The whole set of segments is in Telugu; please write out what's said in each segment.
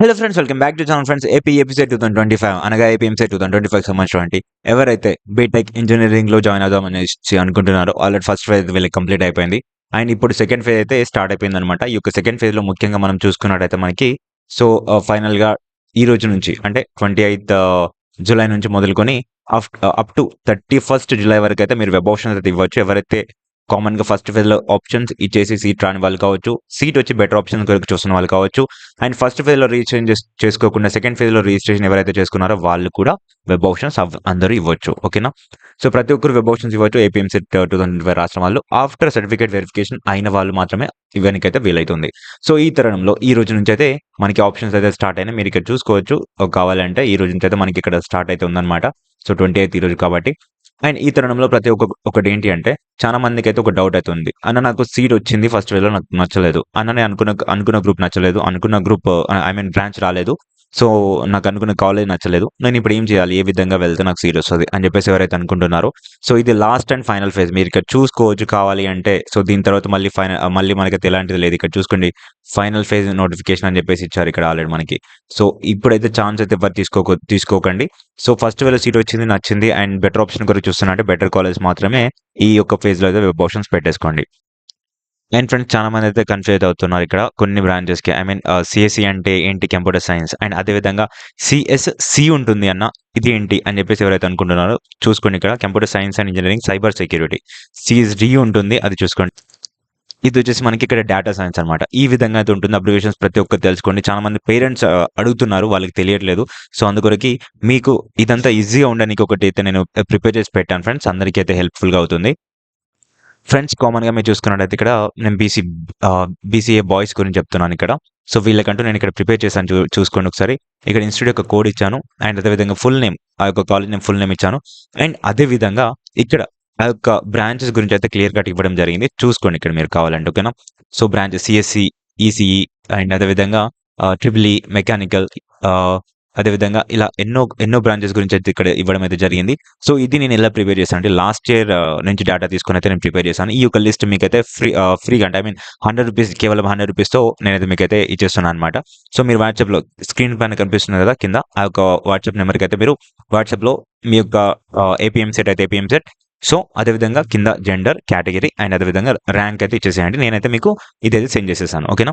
Hello friends welcome back to channel friends AP episode two thousand twenty five అనగా AP EAMCET two thousand twenty five సంబంధించినటువంటి ఎవరైతే బీటెక్ ఇంజనీరింగ్లో జాయిన్ అవుదామని అనుకుంటున్నారో ఆల్రెడీ ఫస్ట్ ఫేజ్ వీళ్ళకి కంప్లీట్ అయిపోయింది. అండ్ ఇప్పుడు సెకండ్ ఫేజ్ అయితే స్టార్ట్ అయిపోయింది అనమాట ఈ యొక్క సెకండ్ ఫేజ్లో ముఖ్యంగా మనం చూసుకున్నట్టయితే మనకి సో ఫైనల్గా ఈ రోజు నుంచి అంటే ట్వంటీ ఎయిత్ జూలై నుంచి మొదలుకొని up to thirty first July వరకు అయితే మీరు వెబ్ ఆప్షన్ అయితే ఇవ్వచ్చు. ఎవరైతే కామన్గా ఫస్ట్ ఫేజ్లో ఆప్షన్స్ ఇచ్చేసి సీట్ రాని వాళ్ళు కావచ్చు సీట్ వచ్చి బెటర్ ఆప్షన్ కొరకు చూస్తున్న వాళ్ళు కావచ్చు. అండ్ ఫస్ట్ ఫేజ్లో రిజిస్ట్రేషన్ చేసుకోకుండా సెకండ్ ఫేజ్లో రిజిస్ట్రేషన్ ఎవరైతే చేసుకున్నారో వాళ్ళు కూడా వెబ్ ఆప్షన్స్ అందరూ ఇవ్వచ్చు. ఓకేనా సో ప్రతి ఒక్కరు వెబ్ ఆప్షన్స్ ఇవ్వచ్చు ఏపీఎంసీ టూ థౌసండ్ ఫైవ్ రాష్ట్రం వాళ్ళు ఆఫ్టర్ సర్టిఫికేట్ వెరిఫికేషన్ అయిన వాళ్ళు మాత్రమే ఇవ్వడానికైతే వీలైతుంది. సో ఈ తరుణంలో ఈ రోజు నుంచి అయితే మనకి ఆప్షన్స్ అయితే స్టార్ట్ అయినా మీరు ఇక్కడ చూసుకోవచ్చు. కావాలంటే ఈ రోజు నుంచి అయితే మనకి ఇక్కడ స్టార్ట్ అయితే ఉందన్నమాట. సో ట్వంటీ ఎయిత్ ఈ రోజు కాబట్టి అండ్ ఈ తరుణంలో ప్రతి ఒక్క ఒకటి ఏంటి అంటే చాలా మందికి అయితే ఒక డౌట్ అవుతుంది అన్న నాకు సీట్ వచ్చింది ఫస్ట్ వేలో నాకు నచ్చలేదు. అన్న నేను అనుకున్న అనుకున్న గ్రూప్ నచ్చలేదు. అనుకున్న గ్రూప్ ఐ మీన్ బ్రాంచ్ రాలేదు. సో నాకు అనుకున్న కాలేజ్ నచ్చలేదు. నేను ఇప్పుడు ఏం చేయాలి? ఏ విధంగా వెళ్తే నాకు సీట్ వస్తుంది? అని చెప్పేసి ఎవరైతే అనుకుంటున్నారో. సో ఇది లాస్ట్ అండ్ ఫైనల్ ఫేజ్ మీరు ఇక్కడ చూసుకోవచ్చు కావాలి అంటే సో దీని తర్వాత మళ్ళీ ఫైనల్ మళ్ళీ మనకి ఎలాంటిది లేదు. ఇక్కడ చూసుకోండి. ఫైనల్ ఫేజ్ నోటిఫికేషన్ అని చెప్పేసి ఇచ్చారు ఇక్కడ ఆల్రెడీ మనకి. సో ఇప్పుడైతే ఛాన్స్ అయితే ఎవరు తీసుకోక తీసుకోకండి. సో ఫస్ట్ వేళ సీట్ వచ్చింది నచ్చింది అండ్ బెటర్ ఆప్షన్ గురించి అంటే బెటర్ కాలేజ్ మాత్రమే ఈ యొక్క ఫేజ్లో అయితే వెబ్ ఆప్షన్స్ పెట్టేసుకోండి. అండ్ ఫ్రెండ్స్ చాలా మంది అయితే కన్ఫ్యూజ్ అవుతున్నారు ఇక్కడ కొన్ని బ్రాంచెస్కి. ఐ మీన్ సిఎస్సి అంటే ఏంటి కంప్యూటర్ సైన్స్ అండ్ అదే విధంగా సిఎస్సి ఉంటుంది అన్న ఇది ఏంటి అని చెప్పేసి ఎవరైతే అనుకుంటున్నారో చూసుకోండి ఇక్కడ. Computer science and engineering cyber security CSD ఉంటుంది అది చూసుకోండి. ఇది వచ్చేసి మనకి ఇక్కడ డేటా సైన్స్ అన్నమాట. ఈ విధంగా అయితే ఉంటుంది. అప్లికేషన్స్ ప్రతి ఒక్కరు తెలుసుకోండి. చాలా మంది పేరెంట్స్ uh, అడుగుతున్నారు వాళ్ళకి తెలియట్లేదు. సో అందుకొరకి మీకు ఇదంతా ఈజీగా ఉండడానికి ఒకటి అయితే నేను ప్రిపేర్ చేసి పెట్టాను ఫ్రెండ్స్ అందరికీ అయితే హెల్ప్ఫుల్గా అవుతుంది. ఫ్రెండ్స్ కామన్గా మీరు చూసుకున్నట్టయితే ఇక్కడ నేను బీసీ బీసీఏ బాయ్స్ గురించి చెప్తున్నాను ఇక్కడ. సో వీళ్ళకంటూ నేను ఇక్కడ ప్రిపేర్ చేశాను చూ చూసుకోండి ఒకసారి. ఇక్కడ ఇన్స్టిట్యూట్ యొక్క కోడ్ ఇచ్చాను. అండ్ అదేవిధంగా ఫుల్ నేమ్ ఆ యొక్క కాలేజ్ నేమ్ ఫుల్ నేమ్ ఇచ్చాను. అండ్ అదే విధంగా ఇక్కడ ఆ యొక్క బ్రాంచెస్ గురించి అయితే క్లియర్ కట్ ఇవ్వడం జరిగింది. చూసుకోండి ఇక్కడ మీరు కావాలంటే ఓకేనా? So branches CSC ECE and అదేవిధంగా ట్రిపుల్ ఈ మెకానికల్ అదేవిధంగా ఇలా ఎన్నో ఎన్నో బ్రాంచెస్ గురించి అయితే ఇక్కడ ఇవ్వడం అయితే జరిగింది. సో ఇది నేను ఎలా ప్రిపేర్ చేశాను అంటే లాస్ట్ ఇయర్ uh, నుంచి డేటా తీసుకుని అయితే నేను ప్రిపేర్ చేశాను. ఈ యొక్క లిస్ట్ మీకైతే ఫ్రీ ఫ్రీగా uh, అంటే ఐ మీన్ హండ్రెడ్ రూపీస్ కేవలం హండ్రెడ్ రూపీస్తో నేనైతే మీకైతే ఇచ్చేస్తున్నాను అనమాట సో మీరు వాట్సాప్లో స్క్రీన్ పైన కనిపిస్తుంది కదా కింద ఆ యొక్క వాట్సాప్ నెంబర్కి అయితే మీరు వాట్సాప్లో మీ యొక్క uh, ఏపీఎం సెట్ అయితే ఏపీఎం సెట్ సో అదేవిధంగా కింద జెండర్ కేటగిరీ అండ్ అదేవిధంగా ర్యాంక్ అయితే ఇచ్చేసేయండి. నేనైతే మీకు ఇదైతే సెండ్ చేసేసాను. ఓకేనా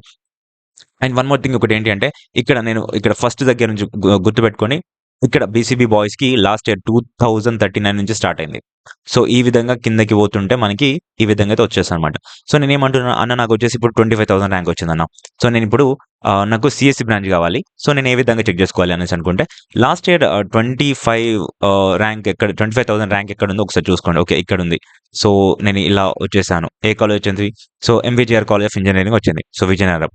అండ్ వన్ మోర్ థింగ్ ఒకటి ఏంటి అంటే ఇక్కడ నేను ఇక్కడ ఫస్ట్ దగ్గర నుంచి గుర్తుపెట్టుకొని ఇక్కడ బీసీబీ బాయ్స్కి last year two thousand thirty nine నుంచి స్టార్ట్ అయింది. సో ఈ విధంగా కిందకి పోతుంటే మనకి ఈ విధంగా అయితే వచ్చేస్తాను అనమాట సో నేను ఏమంటున్నా అన్న నాకు వచ్చేసి ఇప్పుడు ట్వంటీ ఫైవ్ థౌసండ్ ర్యాంక్ వచ్చిందన్న. సో నేను ఇప్పుడు నాకు సిఎస్సి బ్రాంచ్ కావాలి. సో నేను ఏ విధంగా చెక్ చేసుకోవాలి అనేసి అనుకుంటే last year twenty five rank ఎక్కడ ట్వంటీ ఫైవ్ థౌసండ్ ర్యాంక్ ఎక్కడ ఉందో ఒకసారి చూసుకోండి. ఓకే ఇక్కడ ఉంది. సో నేను ఇలా వచ్చేసాను. ఏ కాలేజ్ వచ్చింది? So MVGR college of engineering వచ్చింది. సో విజయనగరం.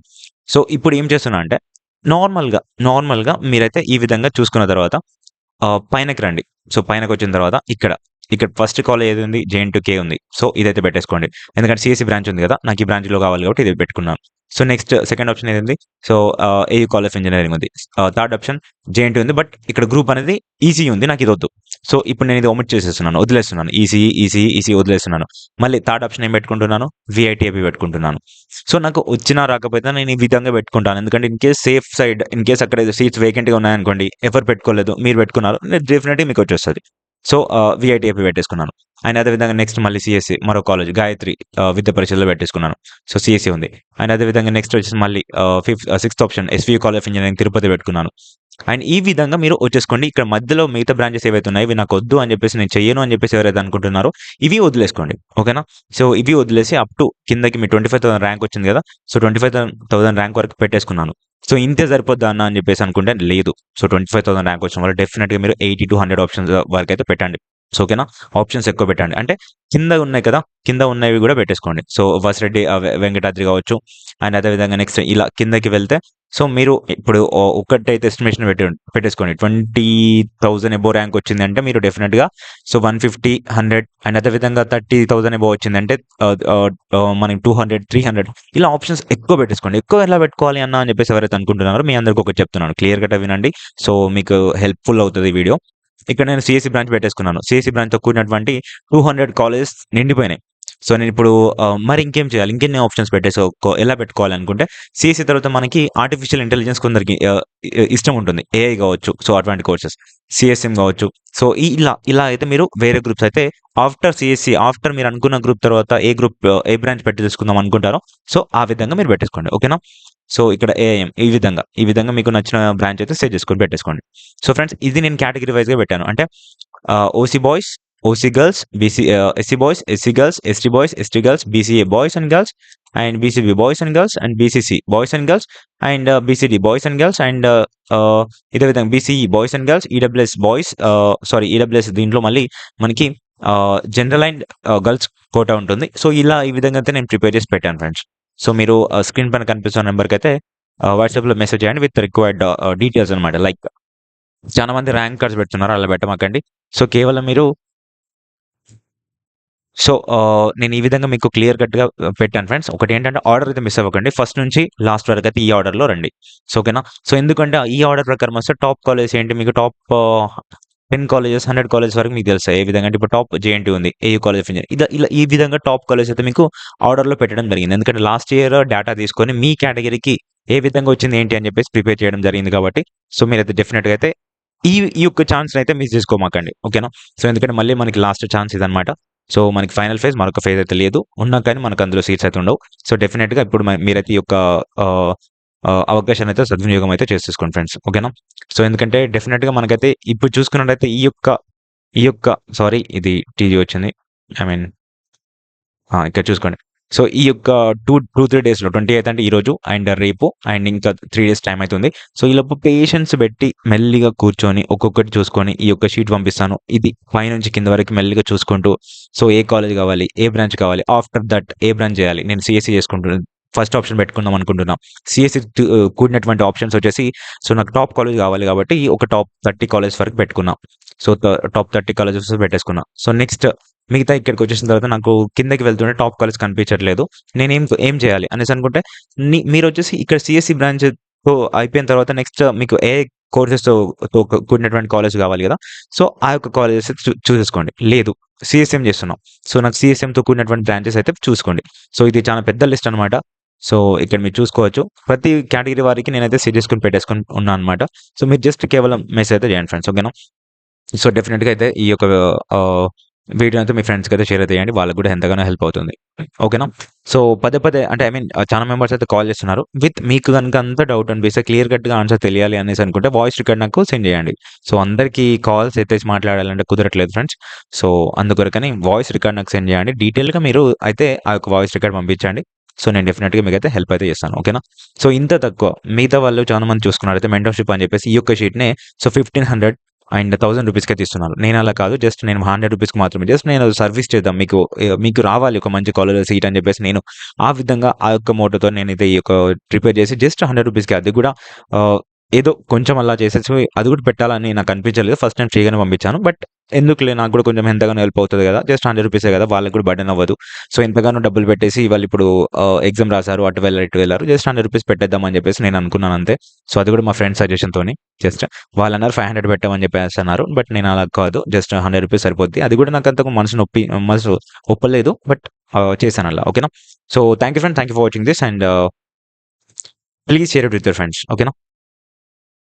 సో ఇప్పుడు ఏం చేస్తున్నా అంటే నార్మల్గా నార్మల్గా మీరైతే ఈ విధంగా చూసుకున్న తర్వాత ఆ, పైనకి రండి. సో పైనకి వచ్చిన తర్వాత ఇక్కడ ఇక్కడ ఫస్ట్ కాలేజ్ ఏది ఉంది? జేఎన్ టు కే ఉంది. సో ఇదైతే పెట్టేసుకోండి. ఎందుకంటే సిఎస్సి బ్రాంచ్ ఉంది కదా నాకు ఈ బ్రాంచ్లో కావాలి కాబట్టి ఇది పెట్టుకున్నాను. సో నెక్స్ట్ సెకండ్ ఆప్షన్ ఏది ఉంది? సో ఏ కాలేజ్ ఆఫ్ ఇంజనీరింగ్ ఉంది. థర్డ్ ఆప్షన్ జేఎన్టీ ఉంది. బట్ ఇక్కడ గ్రూప్ అనేది ఈసీ ఉంది. నాకు ఇది వద్దు. సో ఇప్పుడు నేను ఇది ఒమిట్ చేసేస్తున్నాను. వదిలేస్తున్నాను. ఈసీ ఈసీ ఈసీ వదిలేస్తున్నాను. మళ్ళీ థర్డ్ ఆప్షన్ ఏం పెట్టుకుంటున్నాను? విఐటీఏపీ పెట్టుకుంటున్నాను. సో నాకు వచ్చినా రాకపోతే నేను ఈ విధంగా పెట్టుకుంటాను. ఎందుకంటే in case safe side in case అక్కడ సీట్స్ వేకెంట్గా ఉన్నాయనుకోండి ఎవరు పెట్టుకోలేదు మీరు పెట్టుకున్నారు డెఫినెట్గా మీకు వచ్చేస్తుంది. సో విఐటీఏపీ పెట్టేసుకున్నాను. అండ్ అదేవిధంగా నెక్స్ట్ మళ్ళీ సిఎస్సి మరో కాలేజ్ గాయత్రి విద్యా పరిషత్లో పెట్టేసుకున్నాను. సో సిఎస్సి ఉంది. అండ్ అదేవిధంగా నెక్స్ట్ వచ్చేసి మళ్ళీ fifth sixth option SV college of engineering Tirupati పెట్టుకున్నాను. అండ్ ఈ విధంగా మీరు వచ్చేసుకోండి. ఇక్కడ మధ్యలో మిగతా బ్రాంచెస్ ఏవైతే ఉన్నాయో ఇవి నాకు వద్దు అని చెప్పేసి నేను చెయ్యను అని చెప్పేసి ఎవరైతే అనుకుంటున్నారో ఇవి వదిలేసుకోండి. ఓకేనా? సో ఇవి వదిలేసి అప్ టు కిందకి మీ ట్వంటీ ఫైవ్ థౌసండ్ ర్యాంక్ వచ్చింది కదా so twenty five thousand rank వరకు పెట్టేసుకున్నాను. సో ఇంతే సరిపోద్దా అన్న అని చెప్పేసి అనుకుంటే లేదు. So twenty five thousand rank వచ్చిన వల్ల డెఫినెట్గా మీరు ఎయిటీ టు హండ్రెడ్ ఆప్షన్స్ వరకు అయితే పెట్టండి. సో ఓకేనా? ఆప్షన్స్ ఎక్కువ పెట్టండి. అంటే కింద ఉన్నాయి కదా కింద ఉన్నవి కూడా పెట్టేసుకోండి. సో వసిరెడ్డి వెంకటాద్రి కావచ్చు అండ్ అదేవిధంగా నెక్స్ట్ ఇలా కిందకి వెళ్తే సో మీరు ఇప్పుడు ఓ- ఒక్కటైతే ఎస్టిమేషన్ పెట్టి పెట్టేసుకోండి. ట్వంటీ థౌసండ్ ఎబో ర్యాంక్ వచ్చింది అంటే మీరు డెఫినెట్గా so one fifty hundred and అదేవిధంగా థర్టీ థౌసండ్ ఎబో వచ్చిందంటే ఆ, మనకి టూ హండ్రెడ్ త్రీ హండ్రెడ్ ఇలా ఆప్షన్స్ ఎక్కువ పెట్టేసుకోండి. ఎక్కువ ఎలా పెట్టుకోవాలి అన్న అని చెప్పేసి ఎవరైతే అనుకుంటున్నారో మీ అందరికి ఒకటి చెప్తున్నాను. క్లియర్ కట్ వినండి. సో మీకు హెల్ప్ఫుల్ అవుతుంది ఈ వీడియో. ఇక్కడ నేను సిఎస్సి బ్రాంచ్ పెట్టేసుకున్నాను సిఎస్సి బ్రాంచ్తో కూడినటువంటి టూ హండ్రెడ్ కాలేజెస్ నిండిపోయినాయి సో నేను ఇప్పుడు మరి ఇంకేం చేయాలి? ఇంకెన్ని ఆప్షన్స్ పెట్టేసుకో ఎలా ఎలా పెట్టుకోవాలనుకుంటే సిఎస్సి తర్వాత మనకి ఆర్టిఫిషియల్ ఇంటెలిజెన్స్ కొందరికి ఇష్టం ఉంటుంది. ఏఐ కావచ్చు సో అటువంటి కోర్సెస్. సిఎస్ఎం కావచ్చు సో ఇలా ఇలా అయితే మీరు వేరే గ్రూప్స్ అయితే ఆఫ్టర్ సిఎస్సి ఆఫ్టర్ మీరు అనుకున్న గ్రూప్ తర్వాత ఏ గ్రూప్ ఏ బ్రాంచ్ పెట్టి తీసుకుందాం అనుకుంటారో సో ఆ విధంగా మీరు పెట్టేసుకోండి. ఓకేనా? సో ఇక్కడ ఏఐఎం ఈ విధంగా. ఈ విధంగా మీకు నచ్చిన బ్రాంచ్ అయితే సెట్ చేసుకొని పెట్టేసుకోండి. సో ఫ్రెండ్స్ ఇది నేను కేటగిరీ వైజ్గా పెట్టాను. అంటే OC boys, OC girls, BC SC boys, SC girls, ST boys, ST girls, BCA boys and girls and BCB boys and girls and BCC boys and girls and BCD boys and girls and ఇదే విధంగా BCE boys and girls, EWS boys sorry EWS దీంట్లో మళ్ళీ మనకి జనరల్ అండ్ గర్ల్స్ కోటా ఉంటుంది. సో ఇలా ఈ విధంగా అయితే నేను ప్రిపేర్ చేసి పెట్టాను ఫ్రెండ్స్. సో మీరు స్క్రీన్ పైన కనిపిస్తున్న నెంబర్కి అయితే వాట్సాప్‌లో మెసేజ్ చేయండి విత్ రిక్వైర్డ్ డీటెయిల్స్ అనమాట. లైక్ చాలా మంది ర్యాంక్ కార్డ్స్ పెడుతున్నారు. అలా పెట్టమాకండి. సో కేవలం మీరు సో నేను ఈ విధంగా మీకు క్లియర్ కట్‌గా పెట్టాను ఫ్రెండ్స్. ఒకటి ఏంటంటే ఆర్డర్ అయితే మిస్ అవ్వకండి. ఫస్ట్ నుంచి లాస్ట్ వరకు అయితే ఈ ఆర్డర్‌లో రండి. సో ఓకేనా? సో ఎందుకంటే ఈ ఆర్డర్ ప్రకారం వస్తే టాప్ కాలేజ్ ఏంటి మీకు టాప్ టెన్ కాలేజెస్, 100 కాలేజెస్ వరకు మీకు తెలుసు ఏ విధంగా అంటే ఇప్పుడు టాప్ జేఎన్టీ ఉంది. ఏయూ కాలేజ్ ఆఫ్ ఇంజనీరింగ్ ఇలా ఈ విధంగా టాప్ కాలేజ్ అయితే మీకు ఆర్డర్‌లో పెట్టడం జరిగింది. ఎందుకంటే లాస్ట్ ఇయర్ డేటా తీసుకొని మీ కేటగిరీకి ఏ విధంగా వచ్చింది ఏంటి అని చెప్పేసి ప్రిపేర్ చేయడం జరిగింది కాబట్టి సో మీరైతే డెఫినెట్గా అయితే ఈ ఈ యొక్క ఛాన్స్‌ని అయితే మిస్ చేసుకోమాకండి. ఓకేనా? సో ఎందుకంటే మళ్ళీ మనకి లాస్ట్ ఛాన్స్ ఇదనమాట. సో మనకి ఫైనల్ ఫేజ్ మరొక ఫేజ్ అయితే లేదు. ఉన్నా కానీ మనకు అందులో సీట్స్ అయితే ఉండవు. సో డెఫినెట్గా ఇప్పుడు మీరైతే ఈ యొక్క అవకాశాన్ని అయితే సద్వినియోగం అయితే చేసేసుకోండి ఫ్రెండ్స్. ఓకేనా? సో ఎందుకంటే డెఫినెట్గా మనకైతే ఇప్పుడు చూసుకున్నట్టయితే ఈ యొక్క ఈ యొక్క సారీ ఇది టీజీ వచ్చింది. ఐ మీన్ ఇక్కడ చూసుకోండి. సో ఈ యొక్క 2, 2, 3 డేస్‌లో 28 అంటే ఈరోజు అండ్ రేపు అండ్ ఇంకా త్రీ డేస్ టైం అవుతుంది సో ఈలోపు పేషెన్స్ పెట్టి మెల్లిగా కూర్చొని ఒక్కొక్కటి చూసుకొని ఈ యొక్క షీట్ పంపిస్తాను. ఇది పైనుంచి కింద వరకు మెల్లిగా చూసుకుంటూ సో ఏ కాలేజ్ కావాలి? ఏ బ్రాంచ్ కావాలి? ఆఫ్టర్ దట్ ఏ బ్రాంచ్ చేయాలి? నేను సీఎస్‌సి చేసుకుంటున్నాను. ఫస్ట్ ఆప్షన్ పెట్టుకుందాం అనుకుంటున్నా. సిఎస్సి కూడినటువంటి ఆప్షన్స్ వచ్చేసి సో నాకు టాప్ కాలేజ్ కావాలి కాబట్టి ఒక టాప్ 30 కాలేజెస్ వరకు పెట్టుకున్నాం సో టాప్ 30 కాలేజెస్ పెట్టేసుకున్నా. సో నెక్స్ట్ మిగతా ఇక్కడికి వచ్చేసిన తర్వాత నాకు కిందకి వెళ్తుంటే టాప్ కాలేజ్ కనిపించట్లేదు. నేను ఏం ఏం చేయాలి అనేసి అనుకుంటే మీరు వచ్చేసి ఇక్కడ సీఎస్‌సి బ్రాంచ్ అయిపోయిన తర్వాత నెక్స్ట్ మీకు ఏ కోర్సెస్తో కూడినటువంటి కాలేజ్ కావాలి కదా! సో ఆ యొక్క కాలేజెస్ చూ చూసేసుకోండి. లేదు సిఎస్ఎం చేస్తున్నాం. సో నాకు సిఎస్ఎంతో కూడినటువంటి బ్రాంచెస్ అయితే చూసుకోండి. సో ఇది చాలా పెద్ద లిస్ట్ అనమాట. సో ఇక్కడ మీరు చూసుకోవచ్చు. ప్రతి కేటగిరీ వారికి నేనైతే సెట్ చేసుకొని పెట్టేసుకొని ఉన్నాను అనమాట. సో మీరు జస్ట్ కేవలం మెసేజ్ అయితే చేయండి ఫ్రెండ్స్. ఓకేనా? సో డెఫినెట్గా అయితే ఈ యొక్క వీడియో అయితే మీ ఫ్రెండ్స్‌కి అయితే షేర్ అయితే చేయండి. వాళ్ళకి కూడా ఎంతగానో హెల్ప్ అవుతుంది. ఓకేనా? సో పదే పదే అంటే ఐ మీన్ చాలా మెంబర్స్ అయితే కాల్ చేస్తున్నారు. విత్ మీకు కనుక అంత డౌట్ అనిపిస్తే క్లియర్ కట్‌గా ఆన్సర్ తెలియాలి అనేసి అనుకుంటే వాయిస్ రికార్డ్ నాకు సెండ్ చేయండి. సో అందరికీ కాల్స్ ఎత్తేసి మాట్లాడాలంటే కుదరట్లేదు ఫ్రెండ్స్. సో అందుకొరకని వాయిస్ రికార్డ్ నాకు సెండ్ చేయండి. డీటెయిల్‌గా మీరు అయితే ఆ యొక్క వాయిస్ రికార్డ్ పంపించండి. సో నేను డెఫినెట్గా మీకు అయితే హెల్ప్ అయితే చేస్తాను. ఓకేనా? సో ఇంత తక్కువ మిగతా వాళ్ళు చాలా మంది చూసుకున్నారైతే మెంటర్‌షిప్ అని చెప్పేసి ఈ యొక్క షీట్‌నే సో 1500 అండ్ థౌసండ్ రూపీస్‌కే తీస్తున్నాను నేను అలా కాదు. జస్ట్ నేను 100 రూపీస్‌కి మాత్రమే జస్ట్ నేను సర్వీస్ చేద్దాం మీకు మీకు రావాలి ఒక మంచి కాలేజ్ సీట్ అని చెప్పేసి నేను ఆ విధంగా ఆ యొక్క మోటోతో నేనైతే ఈ యొక్క ప్రిపేర్ చేసి జస్ట్ 100 రూపీస్‌కి అది కూడా ఏదో కొంచెం అలా చేసేసి అది కూడా పెట్టాలని నాకు అనిపించలేదు. ఫస్ట్ నేను ఫ్రీగానే పంపించాను. బట్ ఎందుకులే నాకు కూడా కొంచెం ఎంతగానో హెల్ప్ అవుతుంది కదా! జస్ట్ 100 రూపీసే కదా! వాళ్ళకి కూడా బర్డెన్ అవ్వదు. సో ఎంతగానో డబ్బులు పెట్టేసి వాళ్ళు ఇప్పుడు ఎగ్జామ్ రాసారు. అటు వెళ్ళారు ఇటు వెళ్ళారు జస్ట్ 100 రూపీస్ పెట్టేద్దామని చెప్పేసి నేను అనుకున్నాను అంతే. సో అది కూడా మా ఫ్రెండ్ సజెషన్‌తోని జస్ట్ వాళ్ళు ఫైవ్ హండ్రెడ్ పెట్టమని చెప్పేసి అన్నారు. బట్ నేను అలా కాదు. జస్ట్ 100 రూపీస్ సరిపోద్ది. అది కూడా నాకు అంతకు మనసు నొప్పి మనసు ఒప్పలేదు. బట్ చేశాను అలా. ఓకేనా? So thank you friend thank you for watching this and please share it with your friends. ఓకేనా?